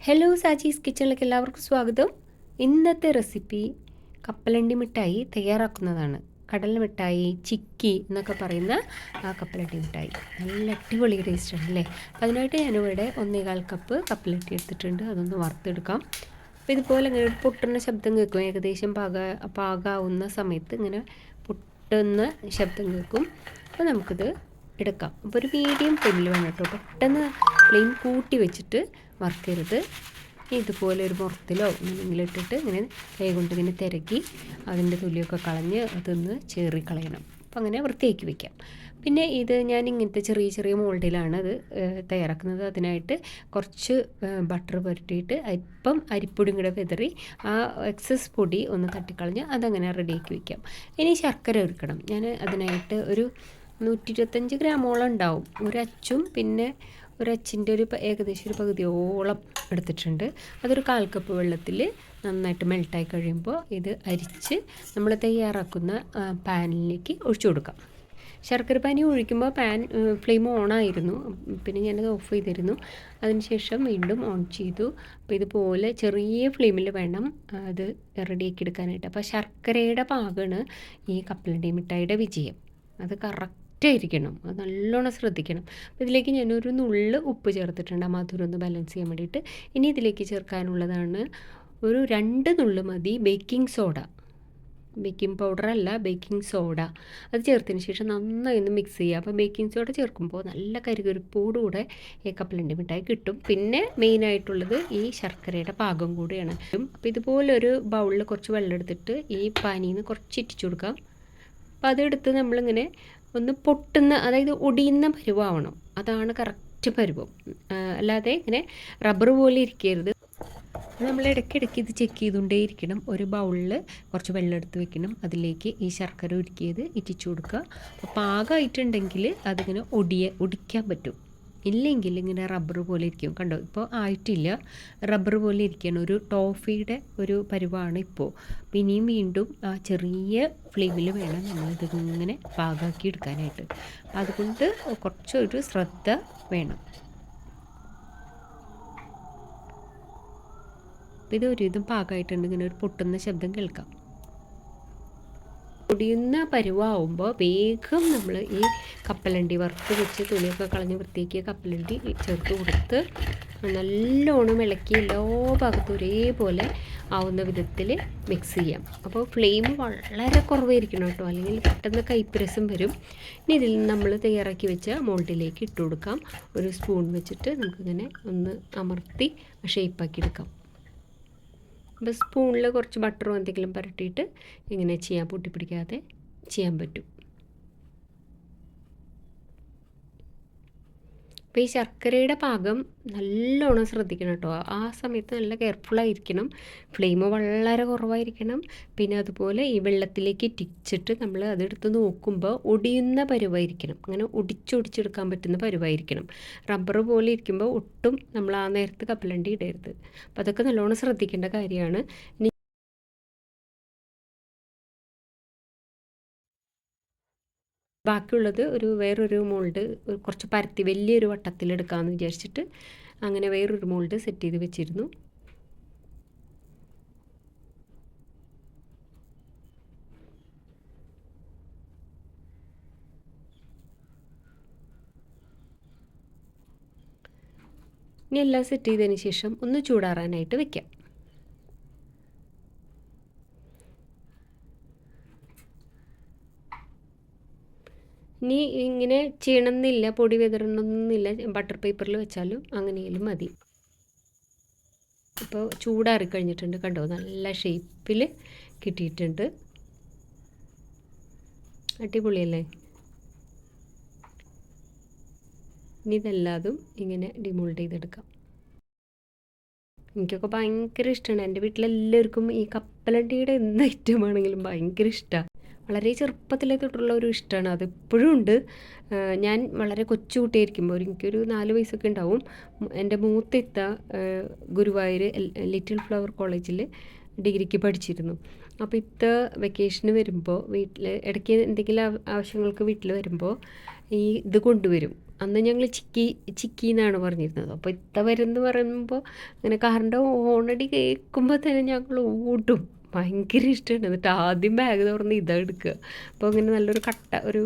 Hello Saji's കിച്ചണിലേക്ക് എല്ലാവർക്കും സ്വാഗതം. ഇന്നത്തെ റെസിപ്പി കപ്പലണ്ടി മിഠായി തയ്യാറാക്കുന്നതാണ്. കടൽ മിഠായി ചിക്കി എന്നൊക്കെ പറയുന്ന ആ കപ്പലണ്ടി മിഠായി. നല്ല അടിപൊളി ടേസ്റ്റാണ് അല്ലേ? അതിനായിട്ട് ഞാനിവിടെ ഒന്നേകാൽ കപ്പ് കപ്പലണ്ടി എടുത്തിട്ടുണ്ട്. അതൊന്ന് വറുത്തെടുക്കാം. അപ്പോൾ ഇതുപോലെ ഇങ്ങനെ ഒരു പൊട്ടുന്ന ശബ്ദം കേൾക്കും. ഏകദേശം പാക പാകാവുന്ന സമയത്ത് ഇങ്ങനെ പൊട്ടുന്ന ശബ്ദം കേൾക്കും. അപ്പോൾ നമുക്കിത് എടുക്കാം. അപ്പോൾ ഒരു മീഡിയം ഫ്ലെയിമിൽ വേണം കേട്ടോ. പെട്ടെന്ന് ഫ്ലെയിം കൂട്ടി വെച്ചിട്ട് വറുക്കരുത് ഇതുപോലെ ഒരു മുറത്തിലോ എന്തെങ്കിലും ഇട്ടിട്ട് ഇങ്ങനെ കൈ കൊണ്ട് ഇങ്ങനെ തിരക്കി അതിന്റെ തൊലിയൊക്കെ കളഞ്ഞ് അതൊന്ന് ചേറി കളയണം അപ്പം അങ്ങനെ വൃത്തിയാക്കി വെക്കാം. പിന്നെ ഇത് ഞാൻ ഇങ്ങനത്തെ ചെറിയ ചെറിയ മോൾഡിലാണ് അത് തയ്യാറാക്കുന്നത്. അതിനായിട്ട് കുറച്ച് ബട്ടർ പുരട്ടിയിട്ട് അരിപ്പം അരിപ്പൊടിയും കൂടെ വിതറി ആ എക്സസ് പൊടി ഒന്ന് തട്ടിക്കളഞ്ഞ് അതങ്ങനെ റെഡിയാക്കി വെക്കാം. ഇനി ശർക്കര ഒരുക്കണം. ഞാൻ അതിനായിട്ട് ഒരു നൂറ്റി ഇരുപത്തഞ്ച് ഗ്രാമോളം ഉണ്ടാവും. ഒരച്ചും പിന്നെ ഒരച്ചിന്റെ ഒരു ഏകദേശം ഒരു പകുതിയോളം എടുത്തിട്ടുണ്ട്. അതൊരു കാൽ കപ്പ് വെള്ളത്തിൽ നന്നായിട്ട് മെൽട്ടായി കഴിയുമ്പോൾ ഇത് അരിച്ച് നമ്മൾ തയ്യാറാക്കുന്ന പാനിലേക്ക് ഒഴിച്ചു കൊടുക്കാം. ശർക്കര പാനി ഒഴിക്കുമ്പോൾ പാൻ ഫ്ലെയിം ഓണായിരുന്നു. പിന്നെ ഞാനത് ഓഫ് ചെയ്തിരുന്നു. അതിനുശേഷം വീണ്ടും ഓൺ ചെയ്തു. അപ്പോൾ ഇതുപോലെ ചെറിയ ഫ്ലെയിമിൽ വേണം അത് റെഡിയാക്കി എടുക്കാനായിട്ട്. അപ്പോൾ ശർക്കരയുടെ പാകമാണ് ഈ കപ്പലണ്ടി മിഠായിയുടെ വിജയം. അത് കറക്റ്റ് ആയിരിക്കണം അത് നല്ലോണം ശ്രദ്ധിക്കണം. അപ്പോൾ ഇതിലേക്ക് ഞാനൊരു നുള്ള് ഉപ്പ് ചേർത്തിട്ടുണ്ട്. ആ മധുരം ഒന്ന് ബാലൻസ് ചെയ്യാൻ വേണ്ടിയിട്ട്. ഇനി ഇതിലേക്ക് ചേർക്കാനുള്ളതാണ് ഒരു രണ്ട് നുള്ള് മതി ബേക്കിംഗ് സോഡ ബേക്കിംഗ് പൗഡർ അല്ല ബേക്കിംഗ് സോഡ അത് ചേർത്തതിന് ശേഷം നന്നായി ഒന്ന് മിക്സ് ചെയ്യുക. അപ്പോൾ ബേക്കിംഗ് സോഡ ചേർക്കുമ്പോൾ നല്ല കരുകരുപ്പോടുകൂടെ ഈ കപ്പലണ്ടി മിഠായി കിട്ടും. പിന്നെ മെയിനായിട്ടുള്ളത് ഈ ശർക്കരയുടെ പാകം കൂടിയാണ്. അപ്പോൾ ഇതുപോലെ ഒരു ബൗളിൽ കുറച്ച് വെള്ളം എടുത്തിട്ട് ഈ പാനിയിൽ നിന്ന് കുറച്ച് ഇറ്റിച്ചു കൊടുക്കാം. അപ്പോൾ അതെടുത്ത് നമ്മളിങ്ങനെ ഒന്ന് പൊട്ടുന്ന അതായത് ഒടിയുന്ന പരുവാവണം. അതാണ് കറക്റ്റ് പരുവം. അല്ലാതെ ഇങ്ങനെ റബ്ബർ പോലെ ഇരിക്കരുത്. നമ്മൾ ഇടയ്ക്കിടയ്ക്ക് ഇത് ചെക്ക് ചെയ്തുകൊണ്ടേ ഇരിക്കണം ഒരു ബൗളിൽ കുറച്ച് വെള്ളം എടുത്ത് വെക്കണം. അതിലേക്ക് ഈ ശർക്കര ഉരുക്കിയത് ഇറ്റിച്ചു കൊടുക്കുക. അപ്പോൾ പാകമായിട്ടുണ്ടെങ്കിൽ അതിങ്ങനെ ഒടിയ ഒടിക്കാൻ പറ്റും. ഇല്ലെങ്കിൽ ഇങ്ങനെ റബ്ബർ പോലെ ഇരിക്കും. കണ്ടോ? ഇപ്പോൾ ആയിട്ടില്ല. റബ്ബർ പോലെ ഇരിക്കുകയാണ് ഒരു ടോഫിയുടെ ഒരു പരുവാണ് ഇപ്പോൾ പിന്നെയും വീണ്ടും ആ ചെറിയ ഫ്ലെയിമിൽ വേണം നമ്മൾ ഇങ്ങനെ പാകാക്കി എടുക്കാനായിട്ട്. അതുകൊണ്ട് കുറച്ചൊരു ശ്രദ്ധ വേണം. ഇത് ഒരുവിധം പാകമായിട്ടുണ്ട്. ഇങ്ങനെ ഒരു പൊട്ടുന്ന ശബ്ദം കേൾക്കാം. പൊടിയുന്ന പരുവാകുമ്പോൾ വേഗം നമ്മൾ ഈ കപ്പലണ്ടി വറുത്ത് വെച്ച് തുണിയൊക്കെ കളഞ്ഞ് വൃത്തിയാക്കിയ കപ്പലണ്ടി ചേർത്ത് കൊടുത്ത് നല്ലോണം ഇളക്കി എല്ലാ ഭാഗത്തും ഒരേപോലെ ആവുന്ന വിധത്തിൽ മിക്സ് ചെയ്യാം. അപ്പോൾ ഫ്ലെയിം വളരെ കുറവായിരിക്കണം കേട്ടോ. അല്ലെങ്കിൽ പെട്ടെന്ന് കൈപ്പരസം വരും. ഇനി ഇതിൽ നമ്മൾ തയ്യാറാക്കി വെച്ച മോൾഡിലേക്ക് ഇട്ട് കൊടുക്കാം. ഒരു സ്പൂൺ വെച്ചിട്ട് നമുക്കിങ്ങനെ ഒന്ന് അമർത്തി ഷേപ്പാക്കി എടുക്കാം. അപ്പോൾ സ്പൂണിൽ കുറച്ച് ബട്ടറോ എന്തെങ്കിലും പുരട്ടിയിട്ട് ഇങ്ങനെ ചെയ്യാൻ പൊട്ടിപ്പിടിക്കാതെ ചെയ്യാൻ പറ്റും. അപ്പോൾ ഈ ശർക്കരയുടെ പാകം നല്ലോണം ശ്രദ്ധിക്കണം കേട്ടോ. ആ സമയത്ത് നല്ല കെയർഫുള്ളായിരിക്കണം ഫ്ലെയിം വളരെ കുറവായിരിക്കണം. പിന്നെ അതുപോലെ ഈ വെള്ളത്തിലേക്ക് ഇറ്റിച്ചിട്ട് നമ്മൾ അതെടുത്ത് നോക്കുമ്പോൾ ഒടിയുന്ന പരുവായിരിക്കണം. അങ്ങനെ ഒടിച്ചൊടിച്ചെടുക്കാൻ പറ്റുന്ന പരുവായിരിക്കണം. റബ്ബർ പോലെ ഇരിക്കുമ്പോൾ ഒട്ടും നമ്മൾ ആ നേരത്ത് കപ്പലണ്ടി ഇടരുത്. അപ്പോൾ അതൊക്കെ നല്ലോണം ശ്രദ്ധിക്കേണ്ട കാര്യമാണ്. ബാക്കിയുള്ളത് ഒരു വേറൊരു മോൾഡ് കുറച്ച് പരത്തി വലിയൊരു വട്ടത്തിലെടുക്കാമെന്ന് വിചാരിച്ചിട്ട് അങ്ങനെ വേറൊരു മോൾഡ് സെറ്റ് ചെയ്ത് വെച്ചിരുന്നു. ഇനി എല്ലാം സെറ്റ് ചെയ്തതിന് ശേഷം ഒന്ന് ചൂടാറാനായിട്ട് വെക്കാം. ഇനി ഇങ്ങനെ ചെയ്യണമെന്നില്ല പൊടി വിതറണമെന്നില്ല ബട്ടർ പേപ്പറിൽ വെച്ചാലും അങ്ങനെയാലും മതി. ഇപ്പോൾ ചൂടാറി കഴിഞ്ഞിട്ടുണ്ട് കണ്ടോ? നല്ല ഷേപ്പിൽ കിട്ടിയിട്ടുണ്ട്. അടിപൊളിയല്ലേ? ഇനി ഇതെല്ലാതും ഇങ്ങനെ ഡിമോൾഡ് ചെയ്തെടുക്കാം. എനിക്കൊക്കെ ഭയങ്കര ഇഷ്ടമാണ് എന്റെ വീട്ടിലെല്ലാവർക്കും ഈ കപ്പലണ്ടിയുടെ എന്ത് ഐറ്റമാണെങ്കിലും ഭയങ്കര ഇഷ്ടമാണ് വളരെ ചെറുപ്പത്തിലേ തൊട്ടുള്ള ഒരു ഇഷ്ടമാണ് അത് ഇപ്പോഴും ഉണ്ട്. ഞാൻ വളരെ കൊച്ചു കുട്ടിയായിരിക്കുമ്പോൾ എനിക്കൊരു നാല് വയസ്സൊക്കെ ഉണ്ടാവും. എന്റെ മൂത്തിത്ത ഗുരുവായൂർ ലിറ്റിൽ ഫ്ലവർ കോളേജിൽ ഡിഗ്രിക്ക് പഠിച്ചിരുന്നു. അപ്പോൾ ഇത്ത വെക്കേഷന് വരുമ്പോൾ വീട്ടിൽ ഇടയ്ക്ക് എന്തെങ്കിലും ആവശ്യങ്ങൾക്ക് വീട്ടിൽ വരുമ്പോൾ ഈ ഇത് കൊണ്ടുവരും. അന്ന് ഞങ്ങൾ ചിക്കി ചിക്കി എന്നാണ് പറഞ്ഞിരുന്നത്. അപ്പോൾ ഇത്ത വരുമെന്ന് പറയുമ്പോൾ അങ്ങനെ കാറിന്റെ ഓണടി കേൾക്കുമ്പോൾ തന്നെ ഞങ്ങൾ ഓടും. ഭയങ്കര ഇഷ്ടമാണ് എന്നിട്ട് ആദ്യം ബാഗ് തുറന്ന് ഇതാ എടുക്കുക. അപ്പോൾ ഇങ്ങനെ നല്ലൊരു കട്ട ഒരു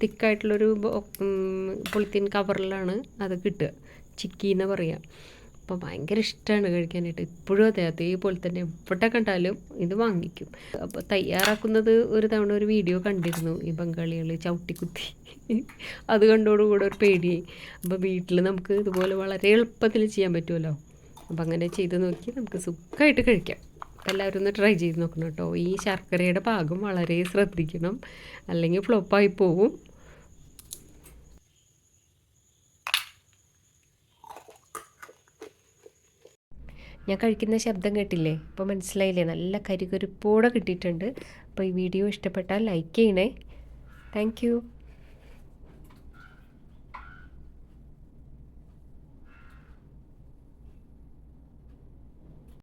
തിക്കായിട്ടുള്ളൊരു പൊളിത്തീൻ കവറിലാണ് അത് കിട്ടുക. ചിക്കി എന്ന് പറയുക അപ്പോൾ ഭയങ്കര ഇഷ്ടമാണ് കഴിക്കാനായിട്ട്. ഇപ്പോഴും അതെ അതേപോലെ തന്നെ എവിടെ കണ്ടാലും ഇത് വാങ്ങിക്കും. അപ്പോൾ തയ്യാറാക്കുന്നത് ഒരു തവണ ഒരു വീഡിയോ കണ്ടിരുന്നു ഈ ബംഗാളികൾ ചവിട്ടിക്കുത്തി. അത് കണ്ടോടുകൂടെ ഒരു പേടി. അപ്പോൾ വീട്ടിൽ നമുക്ക് ഇതുപോലെ വളരെ എളുപ്പത്തിൽ ചെയ്യാൻ പറ്റുമല്ലോ. അപ്പോൾ അങ്ങനെ ചെയ്ത് നോക്കി നമുക്ക് സുഖമായിട്ട് കഴിക്കാം. എല്ലാവരും ഒന്ന് ട്രൈ ചെയ്ത് നോക്കണം കേട്ടോ. ഈ ശർക്കരയുടെ പാകം വളരെ ശ്രദ്ധിക്കണം. അല്ലെങ്കിൽ ഫ്ലോപ്പായി പോവും. ഞാൻ കഴിക്കുന്ന ശബ്ദം കേട്ടില്ലേ? അപ്പോൾ മനസ്സിലായില്ലേ? നല്ല കരികരിപ്പോടെ കിട്ടിയിട്ടുണ്ട്. അപ്പോൾ ഈ വീഡിയോ ഇഷ്ടപ്പെട്ടാൽ ലൈക്ക് ചെയ്യണേ. താങ്ക്